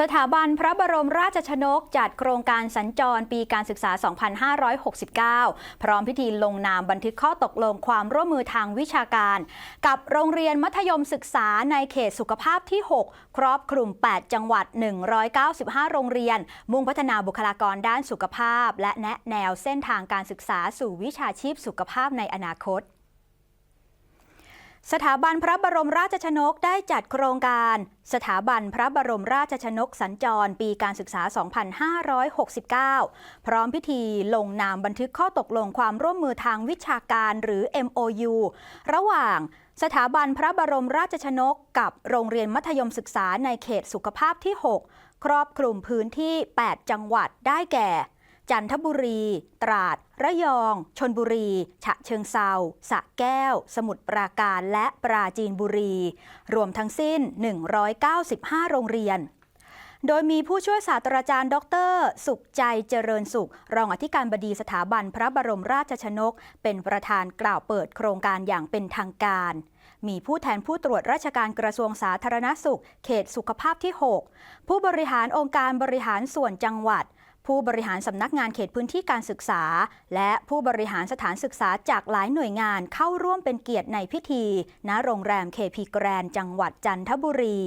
สถาบันพระบรมราชชนกจัดโครงการสัญจรปีการศึกษา 2569 พร้อมพิธีลงนามบันทึกข้อตกลงความร่วมมือทางวิชาการ กับโรงเรียนมัธยมศึกษาในเขตสุขภาพที่ 6 ครอบคลุม 8 จังหวัด 195 โรงเรียน มุ่งพัฒนาบุคลากรด้านสุขภาพ และแนะแนวเส้นทางการศึกษาสู่วิชาชีพสุขภาพในอนาคต สถาบันพระบรมราชชนกได้จัดโครงการ สถาบันพระบรมราชชนกสัญจรปีการศึกษา 2569 พร้อมพิธีลงนามบันทึกข้อตกลงความร่วมมือทางวิชาการหรือ MOU ระหว่างสถาบันพระบรมราชชนกกับโรงเรียนมัธยมศึกษาในเขตสุขภาพที่ 6 ครอบคลุมพื้นที่ 8 จังหวัดได้แก่ จันทบุรี ตราด ระยอง ชนบุรี ฉะเชิงเซาสะแก้ว สมุทรปราการ และปราจีนบุรี รวมทั้งสิ้น 195 โรงเรียนโดยมีผู้ช่วยศาสตราจารย์ ดร สุขใจเจริญสุข รองอธิการบดีสถาบันพระบรมราชชนก เป็นประธานกล่าวเปิดโครงการอย่างเป็นทางการ มีผู้แทนผู้ตรวจราชการกระทรวงสาธารณสุข เขตสุขภาพที่ 6 ผู้บริหารองค์การบริหารส่วนจังหวัด ผู้บริหารสำนักงานเขตพื้นที่การศึกษา และผู้บริหารสถานศึกษาจากหลายหน่วยงานเข้าร่วมเป็นเกียรติในพิธี ณโรงแรมเคพีแกรนจังหวัดจันทบุรี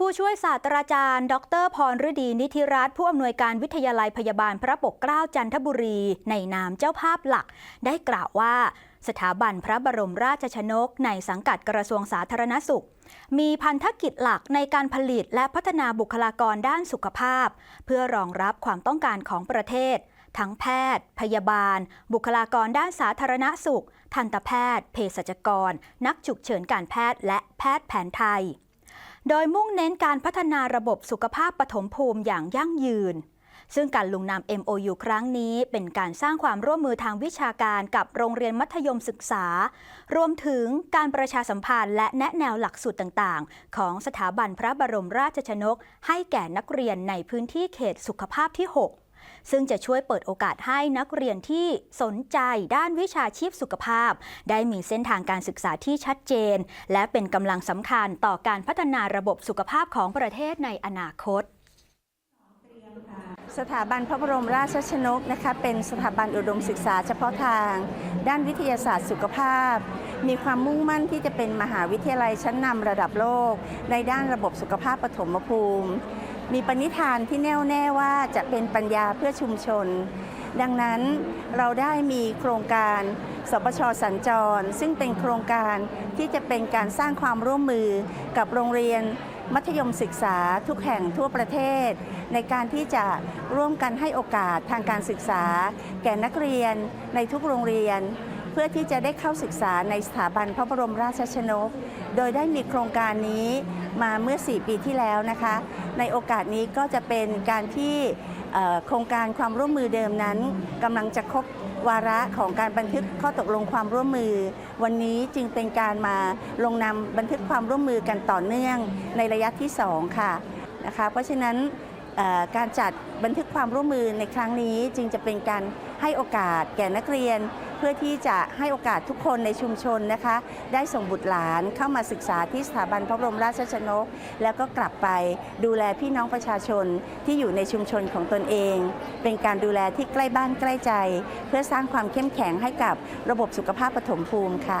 ผู้ช่วยศาสตราจารย์ ดรพรฤดีนิธิรัตน์ผู้อำนวยการวิทยาลัยพยาบาลพระปกเกล้าจันทบุรี ในนามเจ้าภาพหลัก ได้กล่าวว่า สถาบันพระบรมราชชนก ในสังกัดกระทรวงสาธารณสุข มีพันธกิจหลักในการผลิตและพัฒนาบุคลากรด้านสุขภาพ เพื่อรองรับความต้องการของประเทศ ทั้งแพทย์ พยาบาล บุคลากรด้านสาธารณสุข ทันตแพทย์ เภสัชกร นักฉุกเฉินการแพทย์ และแพทย์แผนไทย โดยมุ่งเน้นการพัฒนาระบบสุขภาพปฐมภูมิอย่างยั่งยืน ซึ่งการลงนาม MOU ครั้งนี้เป็นการสร้างความร่วมมือทางวิชาการกับโรงเรียนมัธยมศึกษา รวมถึงการประชาสัมพันธ์และแนะแนวหลักสูตรต่างๆ ของสถาบันพระบรมราชชนก ให้แก่นักเรียนในพื้นที่เขตสุขภาพที่ 6 ซึ่งจะช่วยเปิดโอกาสให้นักเรียนที่สนใจด้านวิชาชีพสุขภาพ ได้มีเส้นทางการศึกษาที่ชัดเจน และเป็นกำลังสำคัญต่อการพัฒนาระบบสุขภาพของประเทศในอนาคตสถาบันพระบรมราชชนกนะคะเป็นสถาบันอุดมศึกษาเฉพาะทาง ด้านวิทยาศาสตร์สุขภาพ มีความมุ่งมั่นที่จะเป็นมหาวิทยาลัยชั้นนำระดับโลก ในด้านระบบสุขภาพปฐมภูมิ มีปณิธานที่แน่วแน่ว่าจะเป็นปัญญาเพื่อชุมชน ดังนั้นเราได้มีโครงการสปชสัญจร ซึ่งเป็นโครงการที่จะเป็นการสร้างความร่วมมือกับโรงเรียนมัธยมศึกษาทุกแห่งทั่วประเทศ ในการที่จะร่วมกันให้โอกาสทางการศึกษา แก่นักเรียนในทุกโรงเรียน เพื่อที่จะได้เข้าศึกษาในสถาบันพระบรมราชชนก โดยได้มีโครงการนี้ มาเมื่อ 4 ปีที่แล้วนะคะ ในโอกาสนี้ก็จะเป็นการที่โครงการความร่วมมือเดิมนั้นกำลังจะครบวาระของการบันทึกข้อตกลงความร่วมมือ วันนี้จึงเป็นการมาลงนามบันทึกความร่วมมือกันต่อเนื่องในระยะที่ 2 ค่ะนะคะเพราะฉะนั้นการจัดบันทึกความร่วมมือในครั้งนี้จึงจะเป็นการให้โอกาสแก่นักเรียน เพื่อที่จะให้โอกาสทุกคนในชุมชนนะคะ ได้ส่งบุตรหลานเข้ามาศึกษาที่สถาบันพระบรมราชชนก แล้วก็กลับไปดูแลพี่น้องประชาชนที่อยู่ในชุมชนของตนเอง เป็นการดูแลที่ใกล้บ้านใกล้ใจ เพื่อสร้างความเข้มแข็งให้กับระบบสุขภาพปฐมภูมิค่ะ